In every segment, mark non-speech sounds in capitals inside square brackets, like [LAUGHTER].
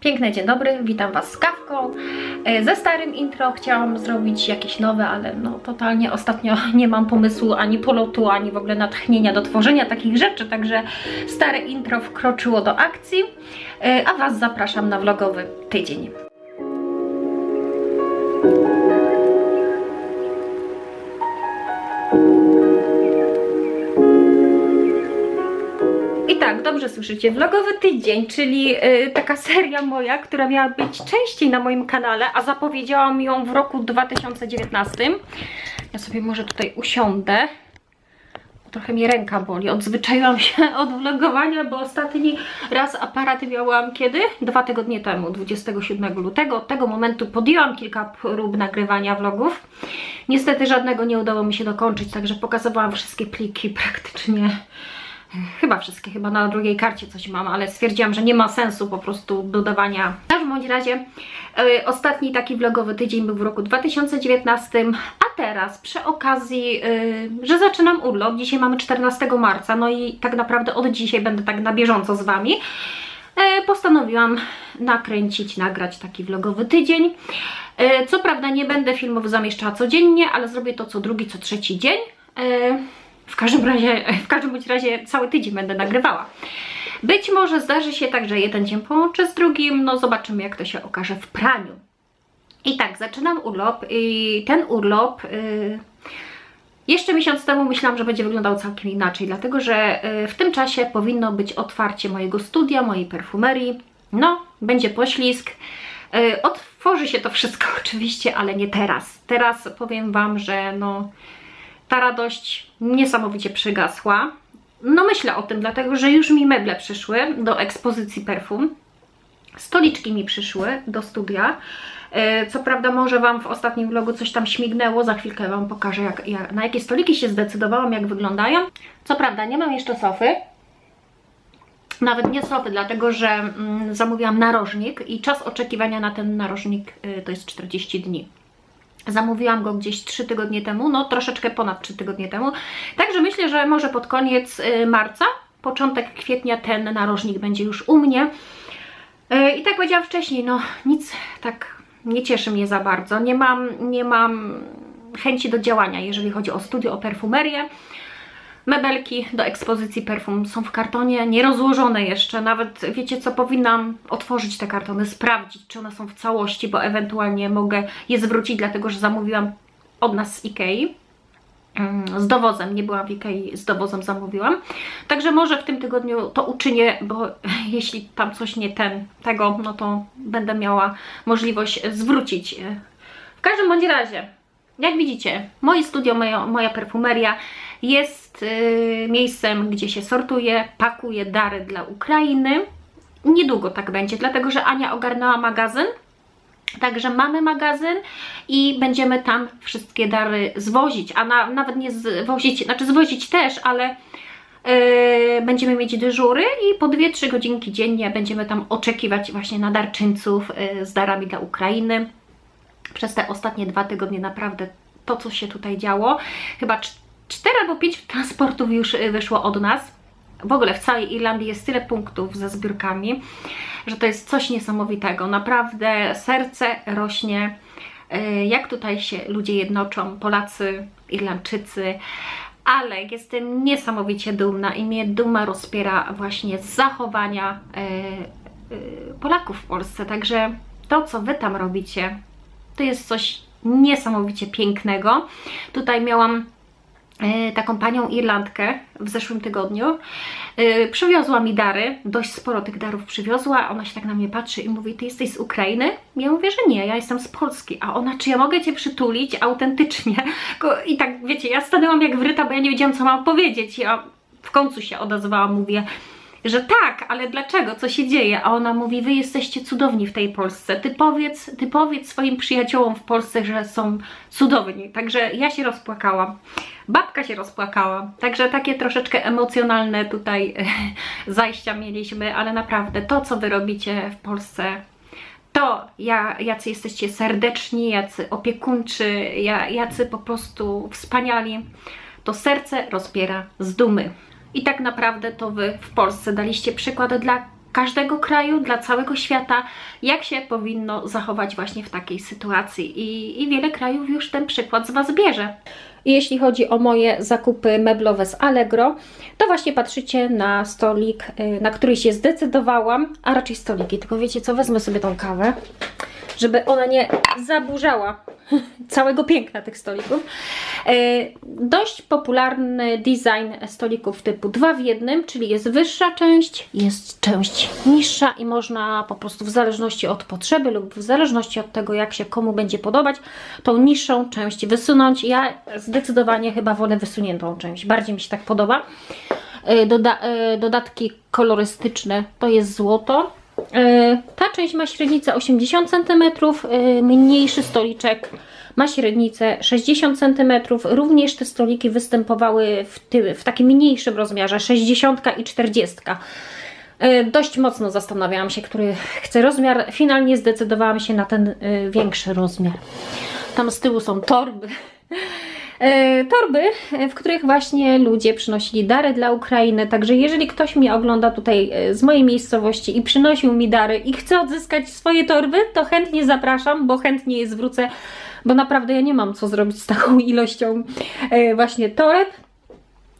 Piękny dzień dobry, witam Was z kawką. E, Ze starym intro chciałam zrobić jakieś nowe, ale no totalnie ostatnio [LAUGHS] nie mam pomysłu ani polotu, ani w ogóle natchnienia do tworzenia takich rzeczy, także stare intro wkroczyło do akcji, E, a Was zapraszam na vlogowy tydzień. Dobrze słyszycie, vlogowy tydzień, czyli y, taka seria moja, która miała być częściej na moim kanale, a zapowiedziałam ją w roku 2019. Ja sobie może tutaj usiądę. Trochę mnie ręka boli, odzwyczaiłam się [LAUGHS] od vlogowania, bo ostatni raz aparaty miałam kiedy? Dwa tygodnie temu, 27 lutego. Od tego momentu podjęłam kilka prób nagrywania vlogów. Niestety żadnego nie udało mi się dokończyć, także pokazywałam wszystkie pliki praktycznie Chyba wszystkie, chyba na drugiej karcie coś mam, ale stwierdziłam, że nie ma sensu po prostu dodawania. W każdym bądź razie e, ostatni taki vlogowy tydzień był w roku 2019, a teraz przy okazji, e, że zaczynam urlop, dzisiaj mamy 14 marca, no i tak naprawdę od dzisiaj będę tak na bieżąco z Wami, e, postanowiłam nakręcić, nagrać taki vlogowy tydzień. E, co prawda nie będę filmów zamieszczała codziennie, ale zrobię to co drugi, co trzeci dzień. E, w każdym razie, w każdym bądź razie cały tydzień będę nagrywała. Być może zdarzy się tak, że jeden dzień połączę z drugim, no zobaczymy jak to się okaże w praniu. I tak, zaczynam urlop i ten urlop... Yy, jeszcze miesiąc temu myślałam, że będzie wyglądał całkiem inaczej, dlatego że y, w tym czasie powinno być otwarcie mojego studia, mojej perfumerii. No, będzie poślizg. Y, Otworzy się to wszystko [LAUGHS] oczywiście, ale nie teraz. Teraz powiem Wam, że no, ta radość niesamowicie przygasła. No myślę o tym, dlatego że już mi meble przyszły do ekspozycji perfum. Stoliczki mi przyszły do studia. E, Co prawda może Wam w ostatnim vlogu coś tam śmignęło, za chwilkę Wam pokażę jak, jak, na jakie stoliki się zdecydowałam, jak wyglądają. Co prawda nie mam jeszcze sofy, nawet nie sofy, dlatego że mm, zamówiłam narożnik i czas oczekiwania na ten narożnik y, to jest 40 dni. Zamówiłam go gdzieś 3 tygodnie temu, no troszeczkę ponad 3 tygodnie temu. Także myślę, że może pod koniec y, marca, początek kwietnia ten narożnik będzie już u mnie. Y, I tak powiedziałam wcześniej, no nic tak nie cieszy mnie za bardzo. Nie mam, nie mam chęci do działania, jeżeli chodzi o studio, o perfumerię. Mebelki do ekspozycji perfum są w kartonie, nierozłożone jeszcze. Nawet wiecie co, powinnam otworzyć te kartony, sprawdzić, czy one są w całości, bo ewentualnie mogę je zwrócić, dlatego że zamówiłam od nas z Ikei. Mm, Z dowozem, nie byłam w Ikei, z dowozem zamówiłam. Także może w tym tygodniu to uczynię, bo [LAUGHS] jeśli tam coś nie ten, tego, no to będę miała możliwość zwrócić. W każdym bądź razie, jak widzicie, moje studio, moja, moja perfumeria jest y, miejscem, gdzie się sortuje, pakuje dary dla Ukrainy. Niedługo tak będzie, dlatego że Ania ogarnęła magazyn. Także mamy magazyn i będziemy tam wszystkie dary zwozić, a na, nawet nie zwozić, znaczy zwozić też, ale yy, będziemy mieć dyżury i po 2-3 godzinki dziennie będziemy tam oczekiwać właśnie na darczyńców yy, z darami dla Ukrainy. Przez te ostatnie dwa tygodnie naprawdę to, co się tutaj działo, chyba cz- cztery albo pięć transportów już y, wyszło od nas. W ogóle w całej Irlandii jest tyle punktów ze zbiórkami, że to jest coś niesamowitego. Naprawdę serce rośnie, y, jak tutaj się ludzie jednoczą, Polacy, Irlandczycy, ale jestem niesamowicie dumna i mnie duma rozpiera właśnie z zachowania y, Polaków w Polsce. Także to, co Wy tam robicie, to jest coś niesamowicie pięknego. Tutaj miałam taką panią Irlandkę w zeszłym tygodniu. E, Przywiozła mi dary, dość sporo tych darów przywiozła. Ona się tak na mnie patrzy i mówi: Ty jesteś z Ukrainy? Ja mówię, że nie, ja jestem z Polski. A ona, czy ja mogę cię przytulić autentycznie? I tak wiecie, ja stanęłam jak wryta, bo ja nie wiedziałam, co mam powiedzieć. Ja w końcu się odezwałam, mówię. Że tak, ale dlaczego? Co się dzieje? A ona mówi, wy jesteście cudowni w tej Polsce. Ty powiedz, ty powiedz swoim przyjaciołom w Polsce, że są cudowni. Także ja się rozpłakałam. Babka się rozpłakała. Także takie troszeczkę emocjonalne tutaj zajścia mieliśmy, ale naprawdę to, co wy robicie w Polsce, to ja, jacy jesteście serdeczni, jacy opiekuńczy, ja, jacy po prostu wspaniali, to serce rozpiera z dumy. I tak naprawdę to wy w Polsce daliście przykład dla każdego kraju, dla całego świata, jak się powinno zachować właśnie w takiej sytuacji. I, i wiele krajów już ten przykład z Was bierze. Jeśli chodzi o moje zakupy meblowe z Allegro, to właśnie patrzycie na stolik, y, na który się zdecydowałam, a raczej stoliki. Tylko wiecie co, wezmę sobie tą kawę, żeby ona nie zaburzała [LAUGHS] całego piękna tych stolików. E, Dość popularny design stolików typu 2 w jednym, czyli jest wyższa część, jest część niższa i można po prostu w zależności od potrzeby lub w zależności od tego, jak się komu będzie podobać, tą niższą część wysunąć. Ja zdecydowanie chyba wolę wysuniętą część, bardziej mi się tak podoba. E, Doda e, dodatki kolorystyczne to jest złoto. E, Ta część ma średnicę 80 cm, e, mniejszy stoliczek ma średnicę 60 cm. Również te stoliki występowały w, ty, w takim mniejszym rozmiarze 60 i 40. E, Dość mocno zastanawiałam się, który chcę rozmiar. Finalnie zdecydowałam się na ten większy rozmiar. Tam z tyłu są torby. E, torby, e, w których właśnie ludzie przynosili dary dla Ukrainy. Także jeżeli ktoś mnie ogląda tutaj e, z mojej miejscowości i przynosił mi dary i chce odzyskać swoje torby, to chętnie zapraszam, bo chętnie je zwrócę, bo naprawdę ja nie mam co zrobić z taką [LAUGHS] ilością właśnie toreb.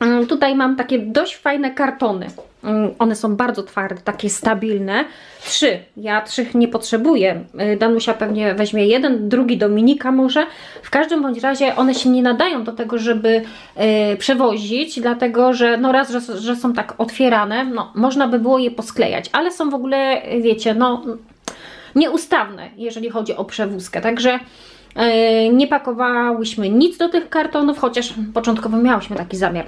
Mm, Tutaj mam takie dość fajne kartony. Mm, One są bardzo twarde, takie stabilne. Trzy. Ja trzech nie potrzebuję. Y, Danusia pewnie weźmie jeden, drugi Dominika może. W każdym bądź razie one się nie nadają do tego, żeby y, przewozić, dlatego że no raz, że, że są tak otwierane, no można by było je posklejać, ale są w ogóle, y, wiecie, no nieustawne, jeżeli chodzi o przewózkę. Także e, nie pakowałyśmy nic do tych kartonów, chociaż początkowo miałyśmy taki zamiar.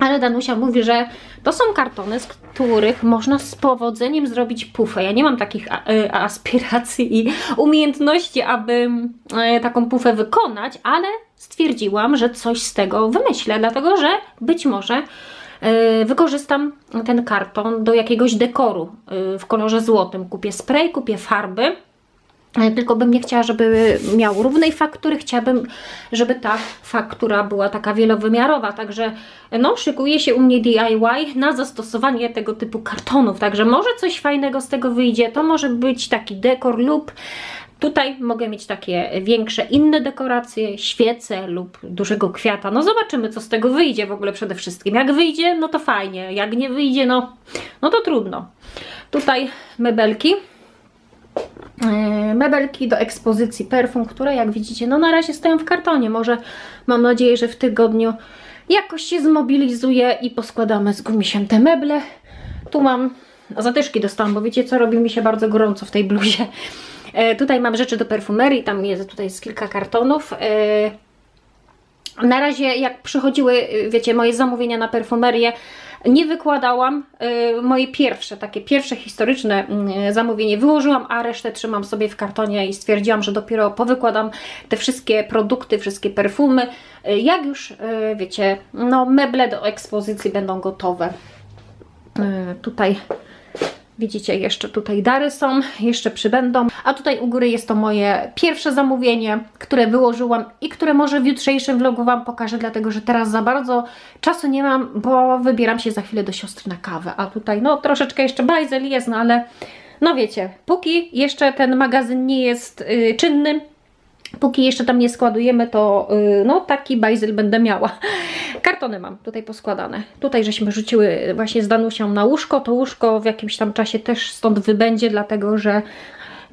Ale Danusia mówi, że to są kartony, z których można z powodzeniem zrobić pufę. Ja nie mam takich e, aspiracji i umiejętności, aby e, taką pufę wykonać, ale stwierdziłam, że coś z tego wymyślę, dlatego że być może e, wykorzystam ten karton do jakiegoś dekoru w kolorze złotym. Kupię spray, kupię farby. E, Tylko bym nie chciała, żeby miał równej faktury, chciałabym, żeby ta faktura była taka wielowymiarowa, także no, szykuje się u mnie DIY na zastosowanie tego typu kartonów, także może coś fajnego z tego wyjdzie, to może być taki dekor lub tutaj mogę mieć takie większe inne dekoracje, świece lub dużego kwiata, no zobaczymy co z tego wyjdzie w ogóle przede wszystkim, jak wyjdzie no to fajnie, jak nie wyjdzie no, no to trudno. Tutaj mebelki, mebelki do ekspozycji perfum, które jak widzicie, no na razie stoją w kartonie. Może mam nadzieję, że w tygodniu jakoś się zmobilizuje i poskładamy z gumisiem te meble. Tu mam zatyszki dostałam, bo wiecie co, robi mi się bardzo gorąco w tej bluzie. E, tutaj mam rzeczy do perfumerii, tam jest tutaj jest kilka kartonów. E, na razie jak przychodziły, wiecie, moje zamówienia na perfumerię, nie wykładałam. Y, Moje pierwsze, takie pierwsze historyczne y, zamówienie wyłożyłam, a resztę trzymam sobie w kartonie i stwierdziłam, że dopiero powykładam te wszystkie produkty, wszystkie perfumy. Y, Jak już, y, wiecie, no meble do ekspozycji będą gotowe. Tutaj Widzicie, jeszcze tutaj dary są, jeszcze przybędą. A tutaj u góry jest to moje pierwsze zamówienie, które wyłożyłam i które może w jutrzejszym vlogu Wam pokażę, dlatego że teraz za bardzo czasu nie mam, bo wybieram się za chwilę do siostry na kawę. A tutaj, no troszeczkę jeszcze bajzel jest, no ale no wiecie, póki jeszcze ten magazyn nie jest y, czynny, Póki jeszcze tam nie składujemy, to yy, no taki bajzel będę miała. Kartony mam tutaj poskładane. Tutaj żeśmy rzuciły właśnie z Danusią na łóżko. To łóżko w jakimś tam czasie też stąd wybędzie, dlatego że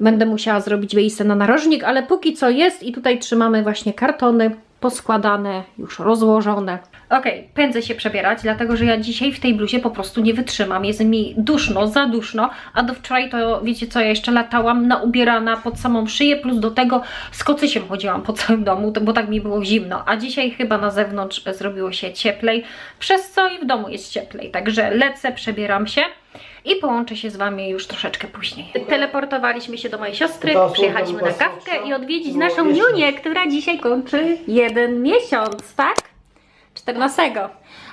będę musiała zrobić miejsce na narożnik, ale póki co jest i tutaj trzymamy właśnie kartony poskładane, już rozłożone. Okej, pędzę się przebierać, dlatego że ja dzisiaj w tej bluzie po prostu nie wytrzymam. Jest mi duszno, za duszno, a do wczoraj to wiecie co, ja jeszcze latałam naubierana pod samą szyję, plus do tego z kocysiem chodziłam po całym domu, bo tak mi było zimno. A dzisiaj chyba na zewnątrz zrobiło się cieplej, przez co i w domu jest cieplej. Także lecę, przebieram się. I połączę się z Wami już troszeczkę później. Teleportowaliśmy się do mojej siostry, przyjechaliśmy na kawkę i odwiedzić było naszą. Niunię, która dzisiaj kończy jeden miesiąc, tak? 14.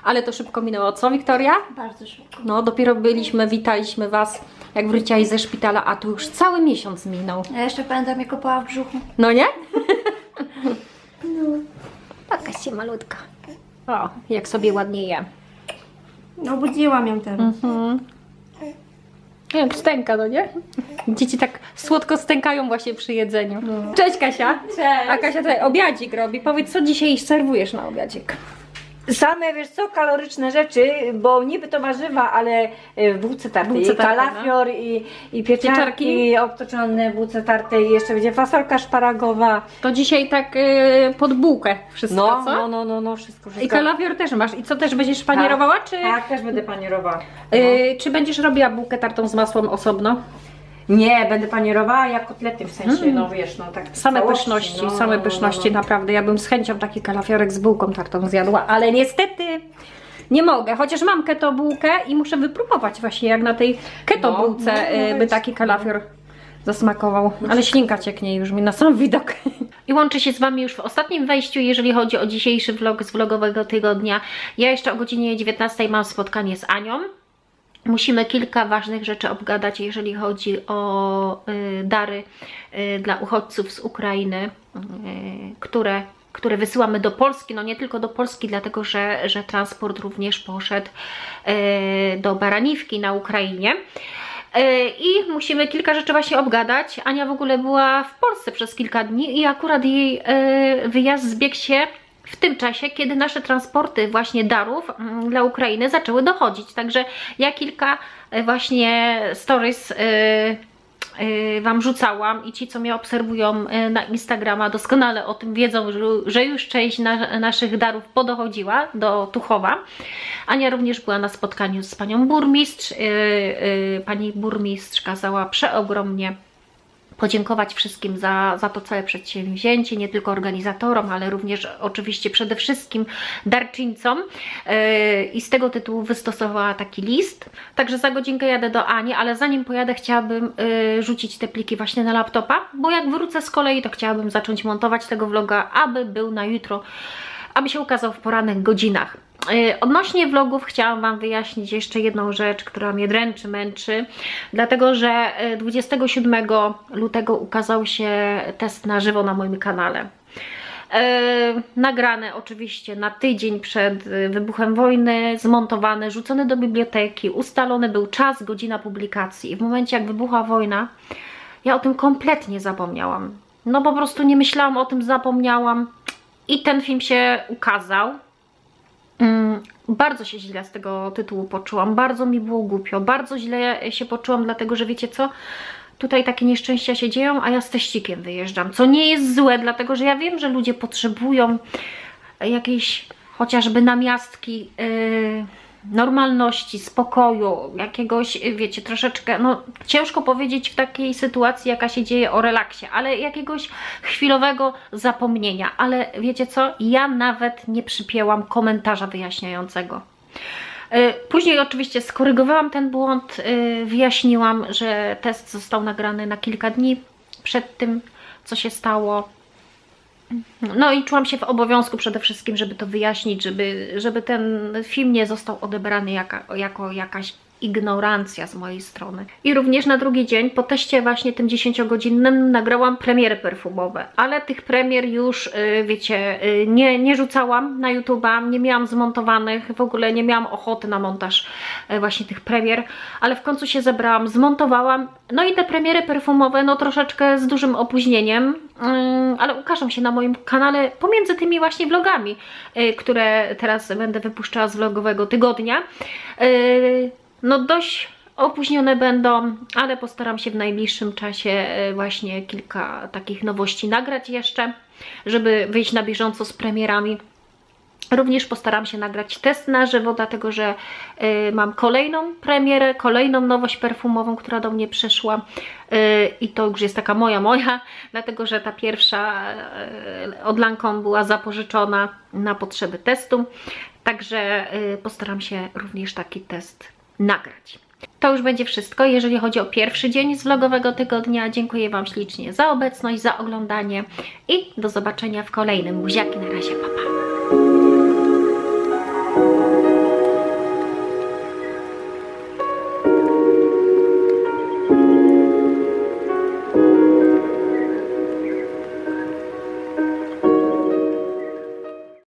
Ale to szybko minęło, co Wiktoria? Bardzo szybko. No, dopiero byliśmy, witaliśmy Was, jak wróciłaś ze szpitala, a tu już cały miesiąc minął. Ja jeszcze pamiętam, jak kopała w brzuchu. No nie? No. Taka się malutka. O, jak sobie ładnie je. No, budziłam ją teraz. Mhm. Nie wiem, stęka, no nie? Dzieci tak słodko stękają właśnie przy jedzeniu. Cześć Kasia. Cześć. A Kasia tutaj obiadzik robi. Powiedz, co dzisiaj serwujesz na obiadzik? Same, wiesz co, kaloryczne rzeczy, bo niby to warzywa, ale y, bułce tarte, Bułce i tarte, kalafior, i, i pieczarki, Pieczarki? obtoczone bułce tarte, i jeszcze będzie fasolka szparagowa. To dzisiaj tak y, pod bułkę wszystko, No, co? no, no, no, no, wszystko, wszystko. I kalafior też masz. I co też będziesz panierowała, czy, Tak, też będę panierowała. No. y, czy będziesz robiła bułkę tartą z masłem osobno? Nie, będę panierowała jak kotlety, w sensie, no wiesz, no tak. w Same całości, pyszności, no, same no, no, pyszności, no. naprawdę. Ja bym z chęcią taki kalafiorek z bułką tartą zjadła, ale niestety nie mogę, chociaż mam keto bułkę i muszę wypróbować właśnie jak na tej keto No, bułce no, no, y, by taki kalafior zasmakował. Ale ślinka cieknie już mi na sam widok. I łączę się z Wami już w ostatnim wejściu, jeżeli chodzi o dzisiejszy vlog z vlogowego tygodnia. Ja jeszcze o godzinie 19 mam spotkanie z Anią. Musimy kilka ważnych rzeczy obgadać, jeżeli chodzi o y, dary y, dla uchodźców z Ukrainy, y, które, które wysyłamy do Polski. No nie tylko do Polski, dlatego że, że transport również poszedł do Baraniwki na Ukrainie. I musimy kilka rzeczy właśnie obgadać. Ania w ogóle była w Polsce przez kilka dni i akurat jej wyjazd zbiegł się w tym czasie, kiedy nasze transporty właśnie darów mm, dla Ukrainy zaczęły dochodzić. Także ja kilka y, właśnie stories y, y, Wam rzucałam i ci, co mnie obserwują na Instagrama, doskonale o tym wiedzą, że, już część na, naszych darów podochodziła do Tuchowa. Ania również była na spotkaniu z panią burmistrz. Pani burmistrz kazała przeogromnie podziękować wszystkim za, za to całe przedsięwzięcie, nie tylko organizatorom, ale również oczywiście przede wszystkim darczyńcom Yy, i z tego tytułu wystosowała taki list. Także za godzinkę jadę do Ani, ale zanim pojadę chciałabym yy, rzucić te pliki właśnie na laptopa, bo jak wrócę z kolei to chciałabym zacząć montować tego vloga, aby był na jutro, aby się ukazał w porannych godzinach. Yy, Odnośnie vlogów chciałam Wam wyjaśnić jeszcze jedną rzecz, która mnie dręczy, męczy, dlatego że yy, 27 lutego ukazał się test na żywo na moim kanale. E, nagrane oczywiście na tydzień przed e, wybuchem wojny, zmontowany, rzucony do biblioteki, ustalony był czas, godzina publikacji. I w momencie jak wybuchła wojna, ja o tym kompletnie zapomniałam. No po prostu nie myślałam o tym, zapomniałam. I ten film się ukazał. Bardzo się źle z tego tytułu poczułam, bardzo mi było głupio, bardzo źle się poczułam, dlatego że wiecie co? Tutaj takie nieszczęścia się dzieją, a ja z teścikiem wyjeżdżam, co nie jest złe, dlatego że ja wiem, że ludzie potrzebują jakiejś chociażby namiastki yy, normalności, spokoju, jakiegoś, wiecie, troszeczkę, no ciężko powiedzieć w takiej sytuacji, jaka się dzieje o relaksie, ale jakiegoś chwilowego zapomnienia. Ale wiecie co? Ja nawet nie przypięłam komentarza wyjaśniającego. Y, Później oczywiście skorygowałam ten błąd, y, wyjaśniłam, że test został nagrany na kilka dni przed tym, co się stało. No i czułam się w obowiązku przede wszystkim, żeby to wyjaśnić, żeby, żeby ten film nie został odebrany jaka, jako jakaś ignorancja z mojej strony. I również na drugi dzień, po teście właśnie tym 10-godzinnym, nagrałam premiery perfumowe, ale tych premier już, y, wiecie, y, nie, nie rzucałam na YouTube'a, nie miałam zmontowanych, w ogóle nie miałam ochoty na montaż y, właśnie tych premier, ale w końcu się zebrałam, zmontowałam, no i te premiery perfumowe, no troszeczkę z dużym opóźnieniem, ym, ale ukażą się na moim kanale pomiędzy tymi właśnie vlogami, które teraz będę wypuszczała z vlogowego tygodnia. No dość opóźnione będą, ale postaram się w najbliższym czasie y, właśnie kilka takich nowości nagrać jeszcze, żeby wyjść na bieżąco z premierami. Również postaram się nagrać test na żywo, dlatego że y, mam kolejną premierę, kolejną nowość perfumową, która do mnie przyszła y, i to już jest taka moja, moja, [LAUGHS] dlatego że ta pierwsza y, odlanką była zapożyczona na potrzeby testu, także y, postaram się również taki test nagrać. To już będzie wszystko, jeżeli chodzi o pierwszy dzień z vlogowego tygodnia. Dziękuję Wam ślicznie za obecność, za oglądanie i do zobaczenia w kolejnym. Buziaki, na razie, pa, pa.